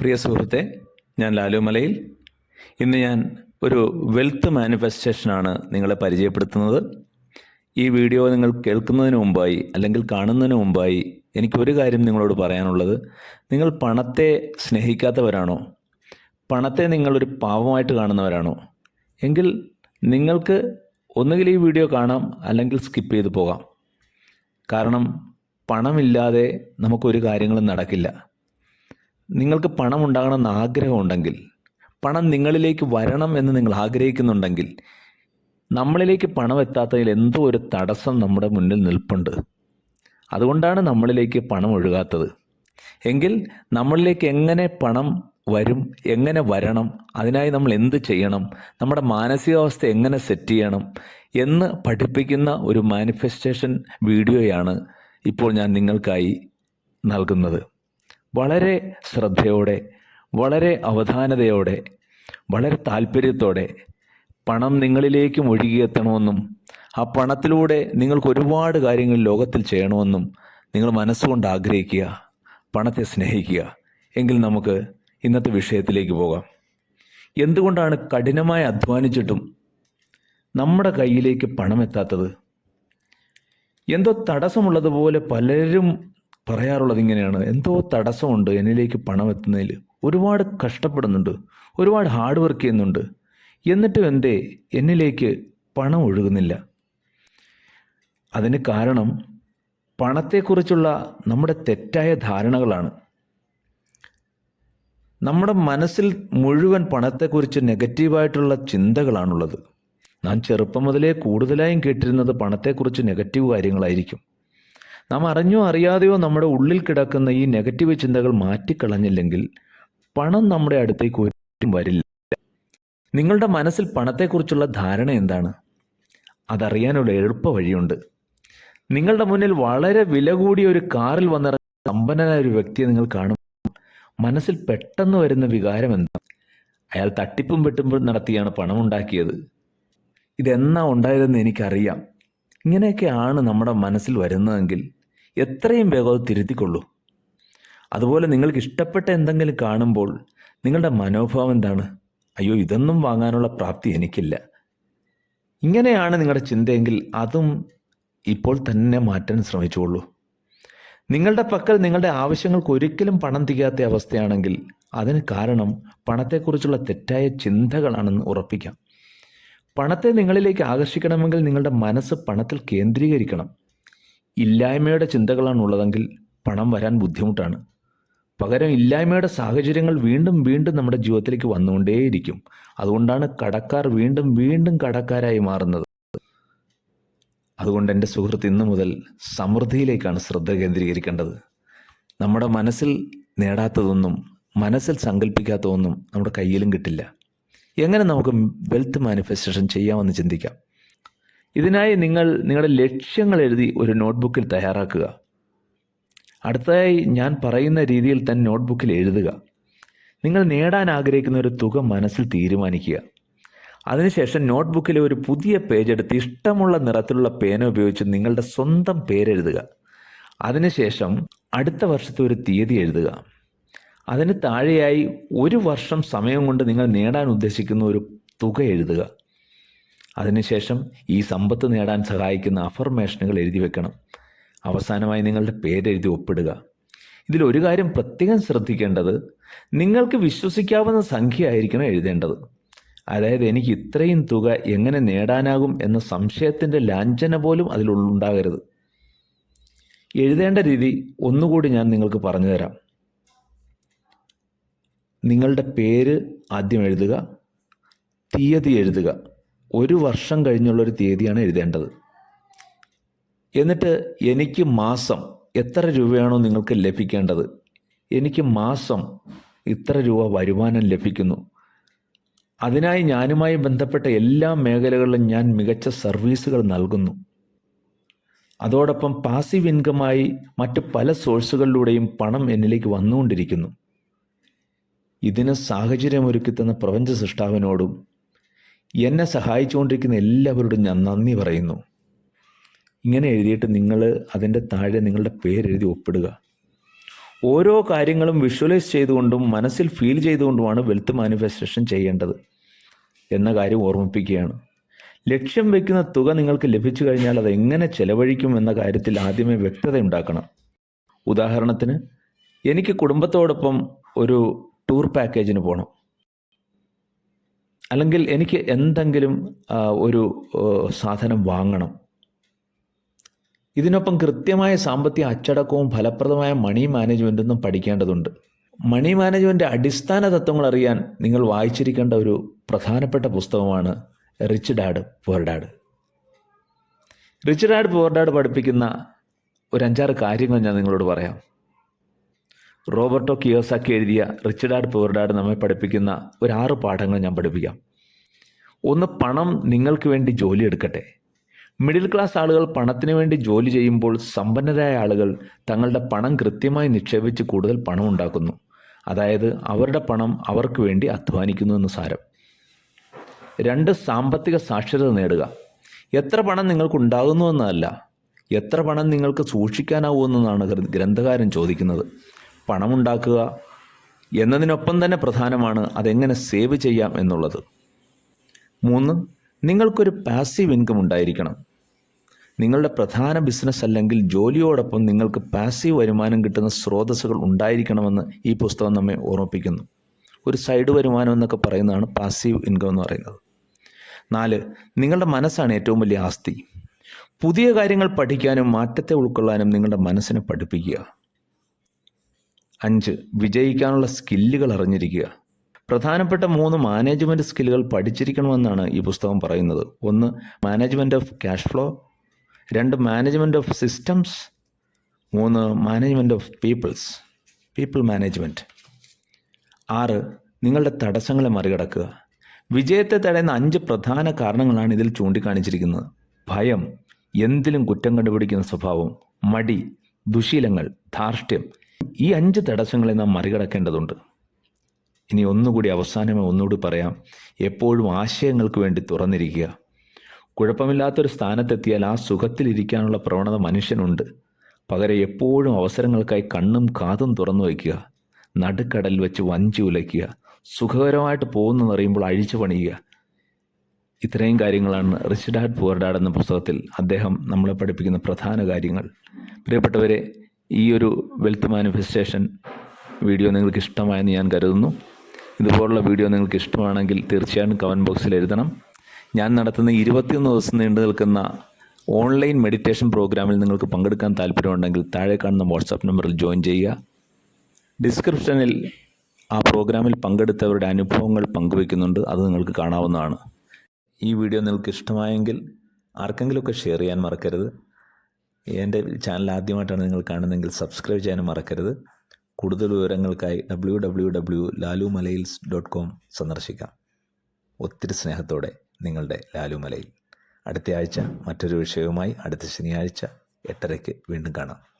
പ്രിയ സുഹൃത്തെ ഞാൻ ലാലു മലയിൽ. ഇന്ന് ഞാൻ ഒരു വെൽത്ത് മാനിഫെസ്റ്റേഷനാണ് നിങ്ങളെ പരിചയപ്പെടുത്തുന്നത്. ഈ വീഡിയോ നിങ്ങൾ കേൾക്കുന്നതിന് മുമ്പായി അല്ലെങ്കിൽ കാണുന്നതിന് മുമ്പായി എനിക്ക് ഒരു കാര്യം നിങ്ങളോട് പറയാനുള്ളത്. നിങ്ങൾ പണത്തെ സ്നേഹിക്കാത്തവരാണോ? പണത്തെ നിങ്ങളൊരു പാവമായിട്ട് കാണുന്നവരാണോ? എങ്കിൽ നിങ്ങൾക്ക് ഒന്നുകിൽ ഈ വീഡിയോ കാണാം അല്ലെങ്കിൽ സ്കിപ്പ് ചെയ്ത് പോകാം. കാരണം പണമില്ലാതെ നമുക്കൊരു കാര്യങ്ങളും നടക്കില്ല. നിങ്ങൾക്ക് പണം ഉണ്ടാകണമെന്ന് ആഗ്രഹമുണ്ടെങ്കിൽ പണം നിങ്ങളിലേക്ക് വരണം എന്ന് നിങ്ങൾ ആഗ്രഹിക്കുന്നുണ്ടെങ്കിൽ നമ്മളിലേക്ക് പണം എത്താത്തതിൽ എന്തോ ഒരു തടസ്സം നമ്മുടെ മുന്നിൽ നിൽപ്പുണ്ട്. അതുകൊണ്ടാണ് നമ്മളിലേക്ക് പണം ഒഴുകാത്തത്. എങ്കിൽ നമ്മളിലേക്ക് എങ്ങനെ പണം വരും എങ്ങനെ വരണം അതിനായി നമ്മൾ എന്ത് ചെയ്യണം നമ്മുടെ മാനസികാവസ്ഥ എങ്ങനെ സെറ്റ് ചെയ്യണം എന്ന് പഠിപ്പിക്കുന്ന ഒരു മാനിഫെസ്റ്റേഷൻ വീഡിയോയാണ് ഇപ്പോൾ ഞാൻ നിങ്ങൾക്കായി നൽകുന്നത്. വളരെ ശ്രദ്ധയോടെ വളരെ അവധാനതയോടെ വളരെ താല്പര്യത്തോടെ പണം നിങ്ങളിലേക്കും ഒഴുകിയെത്തണമെന്നും ആ പണത്തിലൂടെ നിങ്ങൾക്ക് ഒരുപാട് കാര്യങ്ങൾ ലോകത്തിൽ ചെയ്യണമെന്നും നിങ്ങൾ മനസ്സുകൊണ്ട് ആഗ്രഹിക്കുക പണത്തെ സ്നേഹിക്കുക. എങ്കിൽ നമുക്ക് ഇന്നത്തെ വിഷയത്തിലേക്ക് പോകാം. എന്തുകൊണ്ടാണ് കഠിനമായി അധ്വാനിച്ചിട്ടും നമ്മുടെ കയ്യിലേക്ക് പണം എത്താത്തത്? എന്തോ തടസ്സമുള്ളതുപോലെ പലരും പറയാറുള്ളത് ഇങ്ങനെയാണ്. എന്തോ തടസ്സമുണ്ട് എന്നിലേക്ക് പണം എത്തുന്നതിൽ. ഒരുപാട് കഷ്ടപ്പെടുന്നുണ്ട്. ഒരുപാട് ഹാർഡ് വർക്ക് ചെയ്യുന്നുണ്ട്. എന്നിട്ടും എന്തേ? എന്നിലേക്ക് പണം ഒഴുകുന്നില്ല. അതിന് കാരണം പണത്തെക്കുറിച്ചുള്ള നമ്മുടെ തെറ്റായ ധാരണകളാണ്. നമ്മുടെ മനസ്സിൽ മുഴുവൻ പണത്തെക്കുറിച്ച് നെഗറ്റീവായിട്ടുള്ള ചിന്തകളാണുള്ളത്. നാം ചെറുപ്പം മുതലേ കൂടുതലായും കേട്ടിരുന്നത് പണത്തെക്കുറിച്ച് നെഗറ്റീവ് കാര്യങ്ങളായിരിക്കും. നാം അറിഞ്ഞോ അറിയാതെയോ നമ്മുടെ ഉള്ളിൽ കിടക്കുന്ന ഈ നെഗറ്റീവ് ചിന്തകൾ മാറ്റിക്കളഞ്ഞില്ലെങ്കിൽ പണം നമ്മുടെ അടുത്തേക്ക് ഒരിക്കലും വരില്ല. നിങ്ങളുടെ മനസ്സിൽ പണത്തെക്കുറിച്ചുള്ള ധാരണ എന്താണ്? അതറിയാനുള്ള എളുപ്പ വഴിയുണ്ട്. നിങ്ങളുടെ മുന്നിൽ വളരെ വില കൂടിയ ഒരു കാറിൽ വന്നിറങ്ങിയ സമ്പന്നനായ ഒരു വ്യക്തിയെ നിങ്ങൾ കാണും മനസ്സിൽ പെട്ടെന്ന് വരുന്ന വികാരം എന്താ അയാൾ തട്ടിപ്പും വെട്ടുമ്പോൾ നടത്തിയാണ് പണം ഉണ്ടാക്കിയത് ഇതെന്നാ ഉണ്ടായതെന്ന് എനിക്കറിയാം. ഇങ്ങനെയൊക്കെയാണ് നമ്മുടെ മനസ്സിൽ വരുന്നതെങ്കിൽ എത്രയും വേഗം അത് തിരുത്തിക്കൊള്ളൂ. അതുപോലെ നിങ്ങൾക്ക് ഇഷ്ടപ്പെട്ട എന്തെങ്കിലും കാണുമ്പോൾ നിങ്ങളുടെ മനോഭാവം എന്താണ്? അയ്യോ ഇതൊന്നും വാങ്ങാനുള്ള പ്രാപ്തി എനിക്കില്ല. ഇങ്ങനെയാണ് നിങ്ങളുടെ ചിന്തയെങ്കിൽ അതും ഇപ്പോൾ തന്നെ മാറ്റാൻ ശ്രമിച്ചുകൊള്ളൂ. നിങ്ങളുടെ പക്കൽ നിങ്ങളുടെ ആവശ്യങ്ങൾക്ക് ഒരിക്കലും പണം തികയാത്ത അവസ്ഥയാണെങ്കിൽ അതിന് കാരണം പണത്തെക്കുറിച്ചുള്ള തെറ്റായ ചിന്തകളാണെന്ന് ഉറപ്പിക്കാം. പണത്തെ നിങ്ങളിലേക്ക് ആകർഷിക്കണമെങ്കിൽ നിങ്ങളുടെ മനസ്സ് പണത്തിൽ കേന്ദ്രീകരിക്കണം. ഇല്ലായ്മയുടെ ചിന്തകളാണ് ഉള്ളതെങ്കിൽ പണം വരാൻ ബുദ്ധിമുട്ടാണ്. പകരം ഇല്ലായ്മയുടെ സാഹചര്യങ്ങൾ വീണ്ടും വീണ്ടും നമ്മുടെ ജീവിതത്തിലേക്ക് വന്നുകൊണ്ടേയിരിക്കും. അതുകൊണ്ടാണ് കടക്കാർ വീണ്ടും വീണ്ടും കടക്കാരായി മാറുന്നത്. അതുകൊണ്ട് എന്റെ സുഹൃത്ത് ഇന്നു മുതൽ സമൃദ്ധിയിലേക്കാണ് ശ്രദ്ധ കേന്ദ്രീകരിക്കേണ്ടത്. നമ്മുടെ മനസ്സിൽ നേടാത്തതൊന്നും മനസ്സിൽ സങ്കല്പിക്കാത്തതൊന്നും നമ്മുടെ കയ്യിലും കിട്ടില്ല. എങ്ങനെ നമുക്ക് വെൽത്ത് മാനിഫെസ്റ്റേഷൻ ചെയ്യാമെന്ന് ചിന്തിക്കാം. ഇതിനായി നിങ്ങൾ നിങ്ങളുടെ ലക്ഷ്യങ്ങൾ എഴുതി ഒരു നോട്ട്ബുക്കിൽ തയ്യാറാക്കുക. അടുത്തതായി ഞാൻ പറയുന്ന രീതിയിൽ തന്നെ നോട്ട്ബുക്കിൽ എഴുതുക. നിങ്ങൾ നേടാൻ ആഗ്രഹിക്കുന്ന ഒരു തുക മനസ്സിൽ തീരുമാനിക്കുക. അതിനുശേഷം നോട്ട്ബുക്കിലെ ഒരു പുതിയ പേജ് എടുത്ത് ഇഷ്ടമുള്ള നിറത്തിലുള്ള പേന ഉപയോഗിച്ച് നിങ്ങളുടെ സ്വന്തം പേരെഴുതുക. അതിനുശേഷം അടുത്ത വർഷത്തെ ഒരു തീയതി എഴുതുക. അതിന് താഴെയായി ഒരു വർഷം സമയം കൊണ്ട് നിങ്ങൾ നേടാൻ ഉദ്ദേശിക്കുന്ന ഒരു തുക എഴുതുക. അതിനുശേഷം ഈ സമ്പത്ത് നേടാൻ സഹായിക്കുന്ന അഫർമേഷനുകൾ എഴുതി വെക്കണം. അവസാനമായി നിങ്ങളുടെ പേരെഴുതി ഒപ്പിടുക. ഇതിൽ ഒരു കാര്യം പ്രത്യേകം ശ്രദ്ധിക്കേണ്ടത് നിങ്ങൾക്ക് വിശ്വസിക്കാവുന്ന സംഖ്യ ആയിരിക്കണം എഴുതേണ്ടത്. അതായത് എനിക്ക് ഇത്രയും തുക എങ്ങനെ നേടാനാകും എന്ന സംശയത്തിന്റെ ലാഞ്ചന പോലും അതിലുണ്ടാകരുത് എഴുതേണ്ട രീതി ഒന്നുകൂടി ഞാൻ നിങ്ങൾക്ക് പറഞ്ഞു തരാം. നിങ്ങളുടെ പേര് ആദ്യം എഴുതുക തീയതി എഴുതുക. ഒരു വർഷം കഴിഞ്ഞുള്ളൊരു തീയതിയാണ് എഴുതേണ്ടത്. എന്നിട്ട് എനിക്ക് മാസം എത്ര രൂപയാണോ നിങ്ങൾക്ക് ലഭിക്കേണ്ടത്? എനിക്ക് മാസം ഇത്ര രൂപ വരുമാനം ലഭിക്കുന്നു. അതിനായി ഞാനുമായി ബന്ധപ്പെട്ട എല്ലാ മേഖലകളിലും ഞാൻ മികച്ച സർവീസുകൾ നൽകുന്നു. അതോടൊപ്പം പാസീവ് ഇൻകമായി മറ്റ് പല സോഴ്സുകളിലൂടെയും പണം എന്നിലേക്ക് വന്നുകൊണ്ടിരിക്കുന്നു. ഇതിന് സാഹചര്യമൊരുക്കിത്തന്ന പ്രപഞ്ച സൃഷ്ടാവിനോടും എന്നെ സഹായിച്ചുകൊണ്ടിരിക്കുന്ന എല്ലാവരോടും ഞാൻ നന്ദി പറയുന്നു. ഇങ്ങനെ എഴുതിയിട്ട് നിങ്ങൾ അതിന്റെ താഴെ നിങ്ങളുടെ പേരെഴുതി ഒപ്പിടുക. ഓരോ കാര്യങ്ങളും വിഷ്വലൈസ് ചെയ്തുകൊണ്ടും മനസ്സിൽ ഫീൽ ചെയ്തുകൊണ്ടുമാണ് വെൽത്ത് മാനിഫെസ്റ്റേഷൻ ചെയ്യേണ്ടത് എന്ന കാര്യം ഓർമ്മിപ്പിക്കുകയാണ്. ലക്ഷ്യം വയ്ക്കുന്ന തുക നിങ്ങൾക്ക് ലഭിച്ചു കഴിഞ്ഞാൽ അത് എങ്ങനെ ചെലവഴിക്കും എന്ന കാര്യത്തിൽ ആദ്യമേ വ്യക്തത ഉണ്ടാക്കണം. ഉദാഹരണത്തിന് എനിക്ക് കുടുംബത്തോടൊപ്പം ഒരു ടൂർ പാക്കേജിന് പോകണം അല്ലെങ്കിൽ എനിക്ക് എന്തെങ്കിലും ഒരു സാധനം വാങ്ങണം. ഇതിനൊപ്പം കൃത്യമായ സാമ്പത്തിക അച്ചടക്കവും ഫലപ്രദമായ മണി മാനേജ്മെന്റൊന്നും പഠിക്കേണ്ടതുണ്ട്. മണി മാനേജ്മെന്റ് അടിസ്ഥാന തത്വങ്ങൾ അറിയാൻ നിങ്ങൾ വായിച്ചിരിക്കേണ്ട ഒരു പ്രധാനപ്പെട്ട പുസ്തകമാണ് rich dad poor dad rich dad poor dad പഠിപ്പിക്കുന്ന ഒരു അഞ്ചാറ് കാര്യങ്ങൾ ഞാൻ നിങ്ങളോട് പറയാം. റോബർട്ടോ കിയോസാക്കി എഴുതിയ റിച്ച് ഡാഡ് നമ്മെ പഠിപ്പിക്കുന്ന ഒരു ആറ് പാഠങ്ങൾ ഞാൻ പഠിപ്പിക്കാം. ഒന്ന് പണം നിങ്ങൾക്ക് വേണ്ടി ജോലി എടുക്കട്ടെ. മിഡിൽ ക്ലാസ് ആളുകൾ പണത്തിന് വേണ്ടി ജോലി ചെയ്യുമ്പോൾ സമ്പന്നരായ ആളുകൾ തങ്ങളുടെ പണം കൃത്യമായി നിക്ഷേപിച്ച് കൂടുതൽ പണം ഉണ്ടാക്കുന്നു. അതായത് അവരുടെ പണം അവർക്ക് വേണ്ടി അധ്വാനിക്കുന്നു എന്ന് സാരം. രണ്ട് സാമ്പത്തിക സാക്ഷരത നേടുക. എത്ര പണം നിങ്ങൾക്ക് ഉണ്ടാകുന്നുവെന്നല്ല എത്ര പണം നിങ്ങൾക്ക് സൂക്ഷിക്കാനാവുമെന്നാണ് ഗ്ര- ഗ്രന്ഥകാരൻ ചോദിക്കുന്നത്. പണമുണ്ടാക്കുക എന്നതിനൊപ്പം തന്നെ പ്രധാനമാണ് അതെങ്ങനെ സേവ് ചെയ്യാം എന്നുള്ളത്. മൂന്ന് നിങ്ങൾക്കൊരു പാസീവ് ഇൻകം ഉണ്ടായിരിക്കണം. നിങ്ങളുടെ പ്രധാന ബിസിനസ് അല്ലെങ്കിൽ ജോലിയോടൊപ്പം നിങ്ങൾക്ക് പാസീവ് വരുമാനം കിട്ടുന്ന സ്രോതസ്സുകൾ ഉണ്ടായിരിക്കണമെന്ന് ഈ പുസ്തകം നമ്മെ ഓർമ്മിപ്പിക്കുന്നു. ഒരു സൈഡ് വരുമാനം എന്നൊക്കെ പറയുന്നതാണ് പാസീവ് ഇൻകം എന്ന് പറയുന്നത്. നാല് നിങ്ങളുടെ മനസ്സാണ് ഏറ്റവും വലിയ ആസ്തി. പുതിയ കാര്യങ്ങൾ പഠിക്കാനും മാറ്റത്തെ ഉൾക്കൊള്ളാനും നിങ്ങളുടെ മനസ്സിനെ പഠിപ്പിക്കുക. അഞ്ച്. വിജയിക്കാനുള്ള സ്കില്ലുകൾ അറിഞ്ഞിരിക്കുക. പ്രധാനപ്പെട്ട മൂന്ന് മാനേജ്മെന്റ് സ്കില്ലുകൾ പഠിച്ചിരിക്കണമെന്നാണ് ഈ പുസ്തകം പറയുന്നത്. ഒന്ന് മാനേജ്മെന്റ് ഓഫ് ക്യാഷ് ഫ്ലോ. രണ്ട് മാനേജ്മെന്റ് ഓഫ് സിസ്റ്റംസ്. മൂന്ന് management of peoples. People management ആറ് നിങ്ങളുടെ തടസ്സങ്ങളെ മറികടക്കുക. വിജയത്തെ തടയുന്ന അഞ്ച് പ്രധാന കാരണങ്ങളാണ് ഇതിൽ ചൂണ്ടിക്കാണിച്ചിരിക്കുന്നത്. ഭയം എന്തിലും കുറ്റം കണ്ടുപിടിക്കുന്ന സ്വഭാവം മടി ദുശീലങ്ങൾ ധാർഷ്ട്യം ഈ അഞ്ച് തടസ്സങ്ങളെ നാം മറികടക്കേണ്ടതുണ്ട്. ഇനി ഒന്നുകൂടി അവസാനമേ ഒന്നുകൂടി പറയാം. എപ്പോഴും ആശയങ്ങൾക്ക് വേണ്ടി തുറന്നിരിക്കുക. കുഴപ്പമില്ലാത്തൊരു സ്ഥാനത്തെത്തിയാൽ ആ സുഖത്തിലിരിക്കാനുള്ള പ്രവണത മനുഷ്യനുണ്ട്. പകരം എപ്പോഴും അവസരങ്ങൾക്കായി കണ്ണും കാതും തുറന്നു വയ്ക്കുക. നടുക്കടൽ വെച്ച് വഞ്ചി ഉലയ്ക്കുക. സുഖകരമായിട്ട് പോകുന്നെന്ന് അറിയുമ്പോൾ അഴിച്ചു പണിയുക. ഇത്രയും കാര്യങ്ങളാണ് റിച്ച് ഡാഡ് ഡാഡ് എന്ന പുസ്തകത്തിൽ അദ്ദേഹം നമ്മളെ പഠിപ്പിക്കുന്ന പ്രധാന കാര്യങ്ങൾ. പ്രിയപ്പെട്ടവരെ ഈ ഒരു വെൽത്ത് മാനിഫെസ്റ്റേഷൻ വീഡിയോ നിങ്ങൾക്ക് ഇഷ്ടമായെന്ന് ഞാൻ കരുതുന്നു. ഇതുപോലുള്ള വീഡിയോ നിങ്ങൾക്ക് ഇഷ്ടമാണെങ്കിൽ തീർച്ചയായും കമന്റ് ബോക്സിൽ എഴുതണം. ഞാൻ നടത്തുന്ന ഇരുപത്തിയൊന്ന് ദിവസം നീണ്ടു നിൽക്കുന്ന ഓൺലൈൻ മെഡിറ്റേഷൻ പ്രോഗ്രാമിൽ നിങ്ങൾക്ക് പങ്കെടുക്കാൻ താല്പര്യമുണ്ടെങ്കിൽ താഴെ കാണുന്ന വാട്സാപ്പ് നമ്പറിൽ ജോയിൻ ചെയ്യുക. ഡിസ്ക്രിപ്ഷനിൽ ആ പ്രോഗ്രാമിൽ പങ്കെടുത്തവരുടെ അനുഭവങ്ങൾ പങ്കുവയ്ക്കുന്നുണ്ട്. അത് നിങ്ങൾക്ക് കാണാവുന്നതാണ്. ഈ വീഡിയോ നിങ്ങൾക്ക് ഇഷ്ടമായെങ്കിൽ ആർക്കെങ്കിലുമൊക്കെ ഷെയർ ചെയ്യാൻ മറക്കരുത്. എന്റെ ചാനൽ ആദ്യമായിട്ടാണ് നിങ്ങൾ കാണുന്നതെങ്കിൽ സബ്സ്ക്രൈബ് ചെയ്യാനും മറക്കരുത്. കൂടുതൽ വിവരങ്ങൾക്കായി W W W Lalu Malayils dot com സന്ദർശിക്കാം. ഒത്തിരി സ്നേഹത്തോടെ നിങ്ങളുടെ ലാലു മലയിൽ അടുത്ത ആഴ്ച മറ്റൊരു വിഷയവുമായി അടുത്ത ശനിയാഴ്ച എട്ടരയ്ക്ക് വീണ്ടും കാണാം.